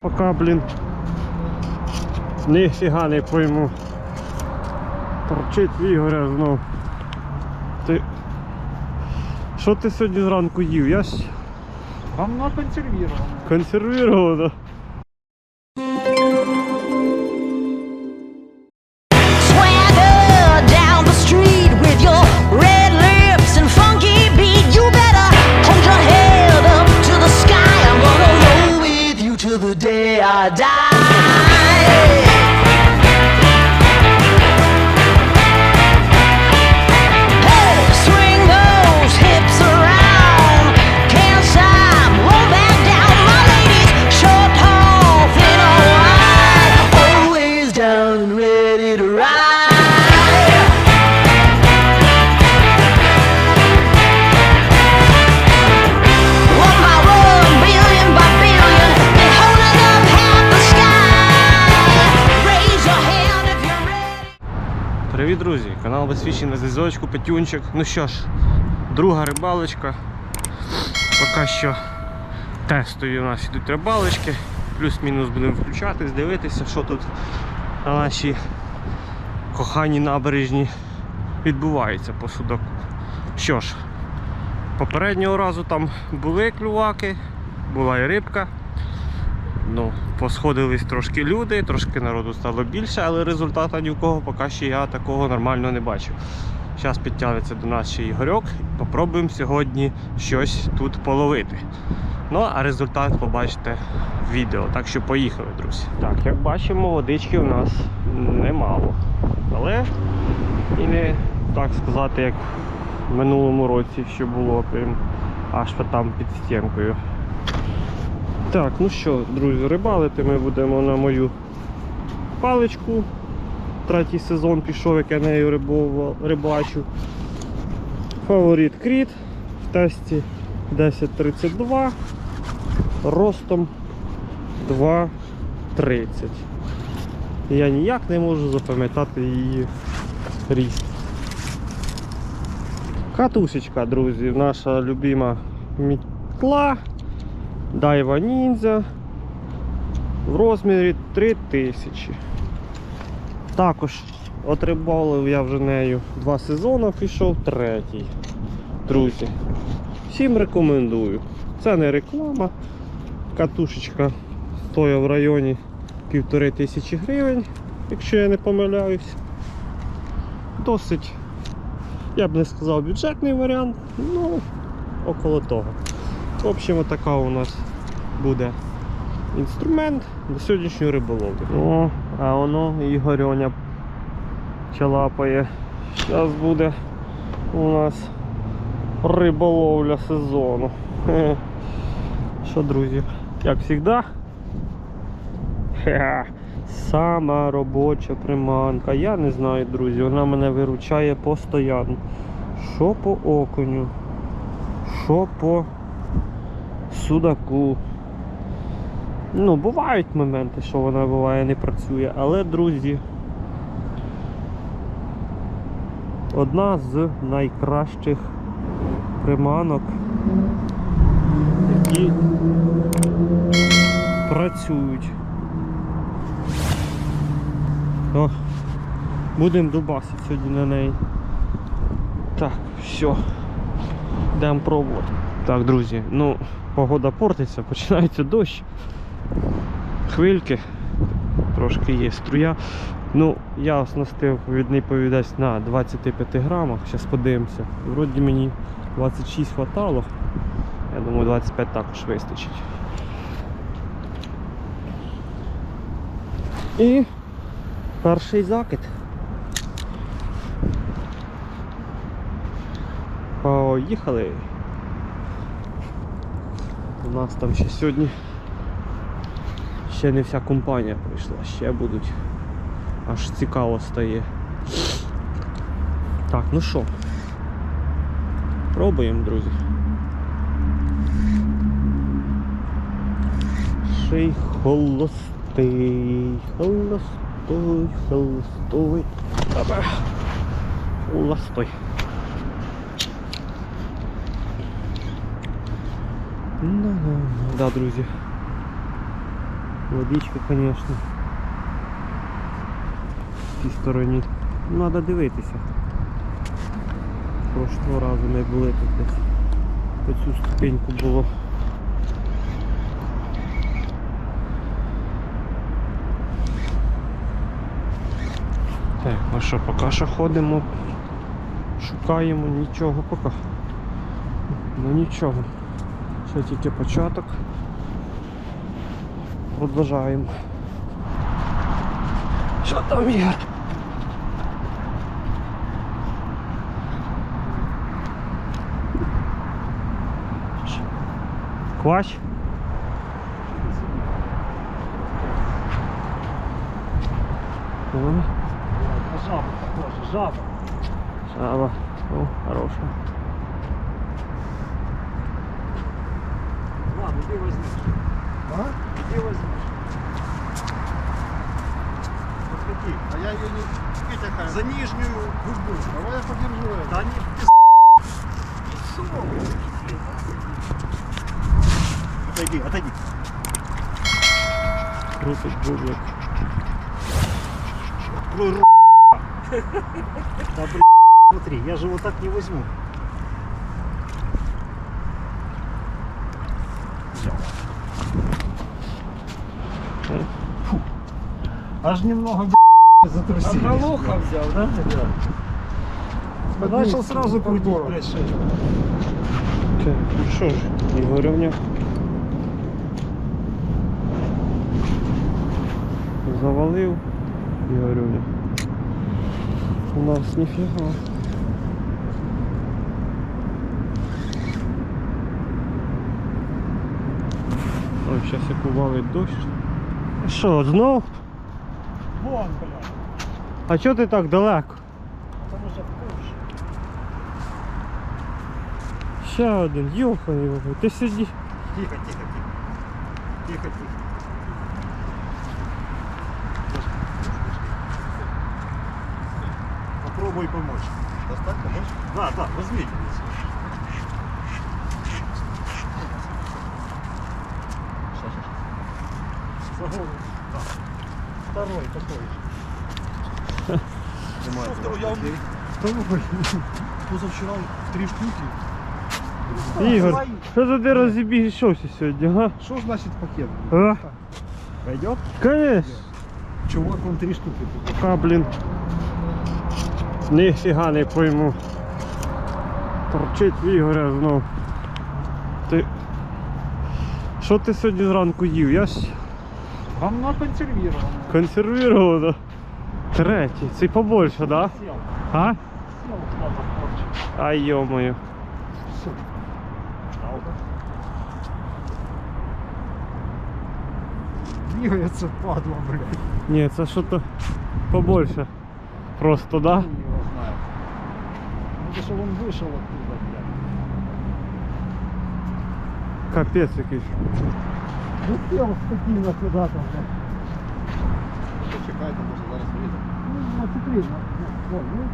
Пока, блін. Ніфіга не пойму. Торчить Ігоря знов. Ти. Що ти сьогодні зранку їв? Я ж Там консервировано. консервував, да? die. Друзі! Канал Висвічений на зв'язочку, Петюнчик. Ну що ж, друга рибалочка. Поки що тестові у нас ідуть рибалочки. Плюс-мінус будемо включатись, дивитися, що тут на нашій коханій набережні відбувається по судаку. Що ж, попереднього разу там були клюваки, була і рибка. Ну, посходились трошки люди, трошки народу стало більше, але результату ні в кого поки що я такого нормально не бачив. Зараз підтягнеться до нас ще Ігорьок попробуємо сьогодні щось тут половити. Ну, а результат побачите в відео. Так що поїхали, друзі. Так, як бачимо, водички у нас немало. Але і не так сказати, як в минулому році, що було прям аж там під стінкою. Так, ну що, друзі, рибалити ми будемо на мою паличку. Третій сезон пішов, як я нею рибачу. Фаворит кріт в тесті 1032 ростом 2,30. Я ніяк не можу запам'ятати її ріст. Катусечка, друзі, наша любима мітла. Дайва ніндзя в розмірі 3000. Також отрибалив я вже нею два сезони, пішов третій. Друзі, всім рекомендую. Це не реклама. Катушечка стоїть в районі півтори тисячі гривень, якщо я не помиляюсь. Досить, я б не сказав, бюджетний варіант, ну, около того. В общем, така у нас буде інструмент до сьогоднішньої риболовлі. О, а воно Ігорьоня чалапає. Зараз буде у нас риболовля сезону. Що, друзі, як завжди, сама робоча приманка. Я не знаю, друзі, вона мене виручає постійно. Що по окуню, що по судаку. Ну, бувають моменти, що вона буває не працює, але, друзі, одна з найкращих приманок, які працюють. О, будемо дубасити сьогодні на неї. Так, все. Йдемо пробувати. Так, друзі, ну, погода портиться, починається дощ. Хвильки, трошки є струя. Ну, я оснастив відний повідець на 25 грамах. Зараз подивимося. Вроді мені 26 хватало. Я думаю, 25 також вистачить. І перший закид. Поїхали. У нас там ще сьогодні ще не вся компанія прийшла, ще будуть. Аж цікаво стає. Так, ну що, пробуємо, друзі. Ще й холостий, холостой, холостой. Холостой. Ну, ну, да, друзі. Водичка, звісно. В цій стороні. Ну, треба дивитися. Прошлого разу ми були тут десь. По цю ступеньку було. Так, ну що, поки що ходимо, шукаємо нічого поки. Ну нічого. Ще тільки початок. Продовжаємо. Що там є? Квач? О, На жабу похоже, жаба. Жаба. О, хорошая. Иди возьмешь. А? Иди возьмешь. Подходи. А я ее не вытягаю. За нижнюю губу. Давай я подержу ее. Да не Отойди, отойди. Крутить бублик. Открой рот. Да блин, смотри, я же его так не возьму. Аж немного затрусились. взял, да? Начал сразу крутить, блядь, шею. Так, ну що ж, Ігорівня. Завалив Ігорівня. У нас ніфіга. Ой, зараз як увалить дощ. Що, знов? Блядь. А чого ти так далеко? Потому что вкус. Ще один, йоханий, його. ти сиді. Тихо, тихо, тихо. Тихо, тихо. Попробуй помочь. Достать помочь? Да, да, возьми. Сейчас, сейчас. Второй такой же. Второй, я. Второй. Позавчера три штуки. Ігор, що за ти розібігшовся сьогодні, га? Что значит пакет? А? Пойдет? Конечно. Чувак, он три штуки. Ха, блін. Ніфіга не пойму. Торчить в Ігоря знов. Ти. Що ти сьогодні зранку їв? Я ж Говно консервировано. консервировано. Третій. Цей побольше, да? Сел. А? Сел куда-то короче. Ай йо-моє. Всё. Жалко. Двигается падла, блядь. Ні, це що-то побольше. Просто, да? Хуй его знает. Ну, то, что он вышел оттуда, блядь. Капець якийсь. Летел спокійно сюди там. Чекайте, може зараз видно. Ну, на циклі. О, ну.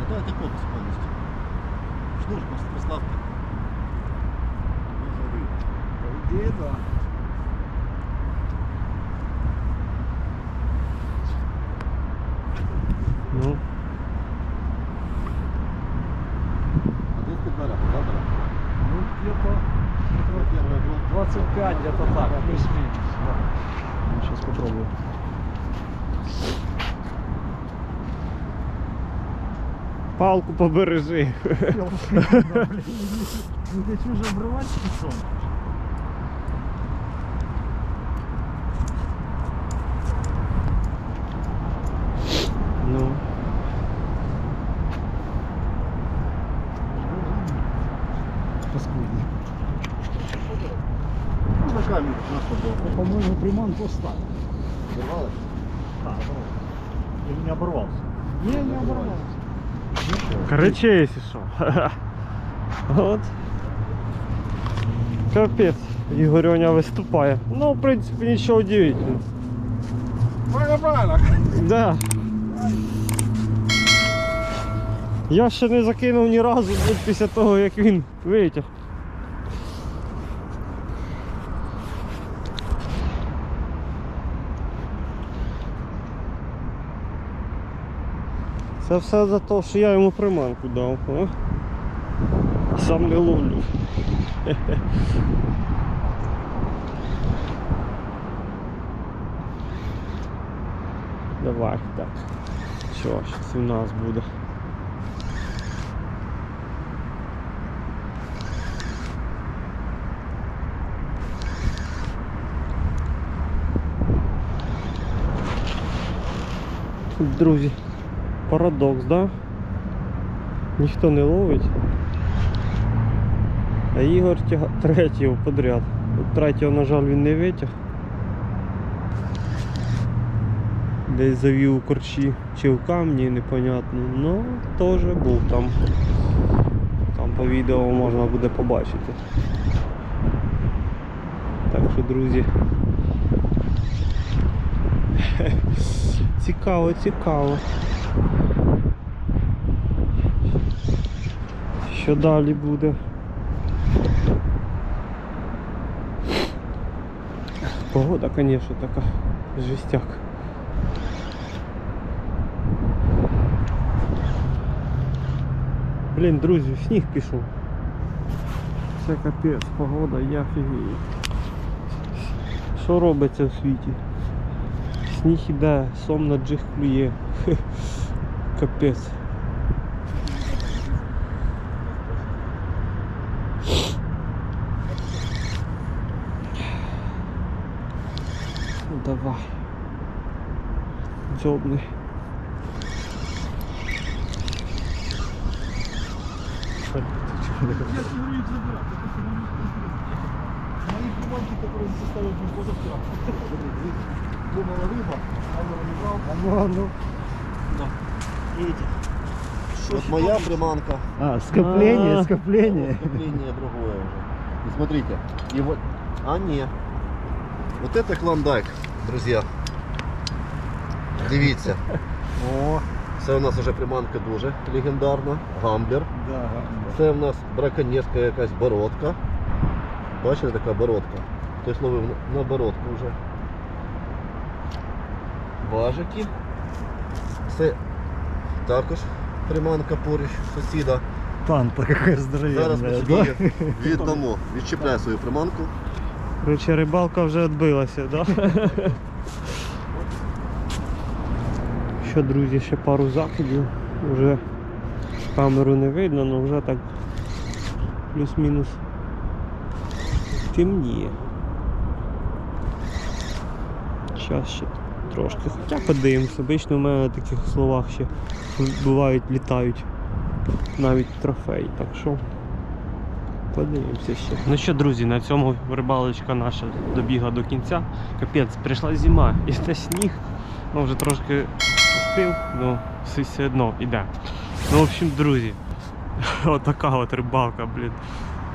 Готовите корпус повністю. Шнур просто а приславки. Іди, так. Где-то так, плюс-минус. Да. Сейчас попробую. палку побережи. Ну, ты что же обрывать спецом? Приманку оставил. Зірвали? Да, оборвался. Или не оборвался? Не, не оборвался. Короче, если что. От. Капець. Ігорьоня виступає. Ну, в принципі, нічого удивительного. Правильно, правильно. Да. Я ще не закинув ні разу після того, як він витяг. Це все за те, що я йому приманку дав. О? Сам не ловлю. Давай, так. Що, у нас буде. Друзі, парадокс, да? Ніхто не ловить. А Ігор тяга... третього подряд. Третього, на жаль, він не витяг. Десь завів у корчі чи в камні, непонятно. Ну, теж був там. Там по відео можна буде побачити. Так що, друзі. Цікаво, цікаво. Що далі буде? Погода, звісно, така жестяк. Блін, друзі, сніг пішов. Це капець, погода, я фігію. Що робиться в світі? Сніг іде, сом на джих клює. Хе, Капець. Ну, Давай. Дзьобни. Мои приманки, которые составят мне позавчера. Думала рыба, а не брал. А ну, а ну. Видите? Вот моя приманка, А, скопление, А. скопление. скопление другое уже. И смотрите, и вот, а не, вот это клондайк, друзья. Дивіться, О, це у нас вже приманка дуже легендарна, гамблер. да. Це в нас браконьєрська якась бородка. Бачите, така бородка. Хтось ловив на- на бородку вже. Важики. Це також приманка поруч сусіда. Танта какая Зараз ми собі віддамо. Відчіпляю свою приманку. Короче, рибалка вже відбилася, да? Що, друзі, ще пару закидів. Вже камеру не видно, але вже так плюс-мінус темніє. Зараз ще трошки. Хоча подивимося, обично в мене на таких словах ще бувають, літають навіть трофеї. Так що Подивимося ще. Ну що, друзі, на цьому рибалочка наша добігла до кінця. Капець, прийшла зима і це сніг. Ну вже трошки спів, ну все, все одно іде. Ну, в общем, друзі, отака от рибалка, блін.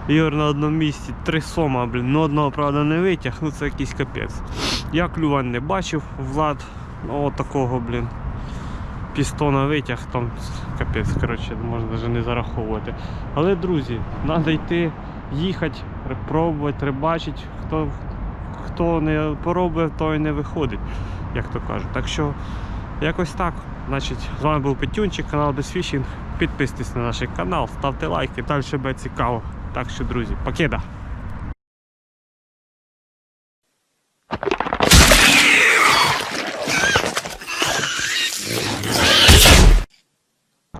Ігор на одному місці, три сома, блін. Ну одного, правда, не витяг, ну це якийсь капець. Я клювань не бачив, Влад, ну от такого, блін. Пістона витяг, там капець, коротше, можна навіть не зараховувати. Але, друзі, треба йти, їхати, пробувати, рибачити. Хто, хто не поробив, той не виходить, як то кажуть. Так що, якось так. Значить, з вами був Петюнчик, канал Безфішінг. Підписуйтесь на наш канал, ставте лайки, далі буде цікаво. Так що, друзі, покеда!